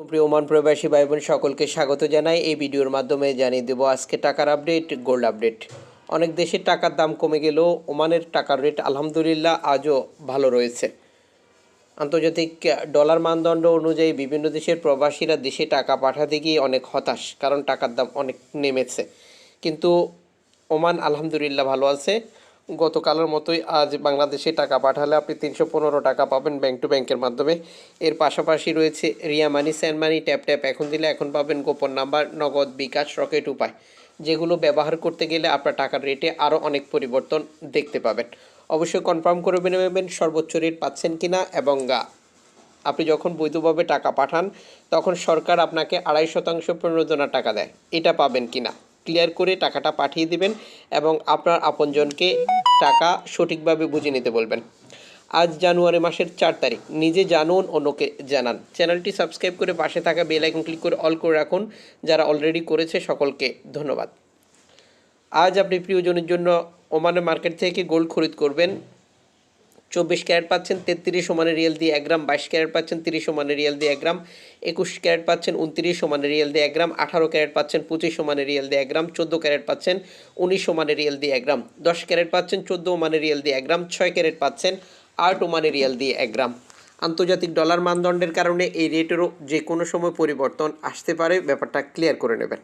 প্রিয় ওমান প্রবাসী ভাই বোন সকলকে স্বাগত জানাই। এই ভিডিওর মাধ্যমে জানিয়ে দেবো আজকে টাকার আপডেট, গোল্ড আপডেট। অনেক দেশের টাকার দাম কমে গেলেও ওমানের টাকার রেট আলহামদুলিল্লাহ আজও ভালো রয়েছে। আন্তর্জাতিক ডলার মানদণ্ড অনুযায়ী বিভিন্ন দেশের প্রবাসীরা দেশে টাকা পাঠাতে গিয়ে অনেক হতাশ, কারণ টাকার দাম অনেক নেমেছে। কিন্তু ওমান আলহামদুলিল্লাহ ভালো আছে। গতকালের মতোই আজ বাংলাদেশে টাকা পাঠালে আপনি তিনশো পনেরো টাকা পাবেন ব্যাংক টু ব্যাংকের মাধ্যমে। এর পাশাপাশি রয়েছে Ria money send money, tap tap, এখন দিলে এখন পাবেন গোপন নাম্বার, নগদ, বিকাশ, রকেট উপায়। যেগুলো ব্যবহার করতে গেলে আপনার টাকার রেটে আরও অনেক পরিবর্তন দেখতে পাবেন। অবশ্যই কনফার্ম করে নেবেন সর্বোচ্চ রেট পাচ্ছেন কি না এবং আপনি যখন বৈধভাবে টাকা পাঠান, তখন সরকার আপনাকে আড়াই শতাংশ প্রণোদনা টাকা দেয়। এটা পাবেন কিনা? ক্লিয়ার করে টাকাটা পাঠিয়ে দিবেন এবং আপনার আপনজনকে টাকা সঠিকভাবে বুঝে নিতে বলবেন। আজ জানুয়ারি মাসের চার তারিখ। নিজে জানুন, অন্যকে জানান। চ্যানেলটি সাবস্ক্রাইব করে পাশে থাকা বেল আইকন ক্লিক করে অল করে রাখুন। যারা অলরেডি করেছে, সকলকে ধন্যবাদ। আজ আপনি প্রিয়জনের জন্য ওমানের মার্কেট থেকে গোল্ড খরিদ করবেন। চব্বিশ ক্যারেট পাচ্ছেন, তেত্রিশ সমানের রিয়েল দিয়ে এক গ্রাম, বাইশ ক্যারেট পাচ্ছেন, তিরিশ সমানের রিয়েল দিয়ে এক গ্রাম, একুশ ক্যারেট পাচ্ছেন, উনত্রিশ সমানের রিয়েল দিয়ে এক গ্রাম, আঠারো ক্যারেট পাচ্ছেন, পঁচিশ সমানে রিয়েল দিয়ে এক গ্রাম, চোদ্দ ক্যারেট পাচ্ছেন, উনিশ সমানে রিয়েল দিয়ে এক গ্রাম, দশ ক্যারেট পাচ্ছেন, চোদ্দ ওমানের রিয়েল দিয়ে এক গ্রাম, ছয় ক্যারেট পাচ্ছেন, আট ওমানের রিয়েল দিয়ে এক গ্রাম। আন্তর্জাতিক ডলার মানদণ্ডের কারণে এই রেটেরও যে কোনো সময় পরিবর্তন আসতে পারে, ব্যাপারটা ক্লিয়ার করে নেবেন।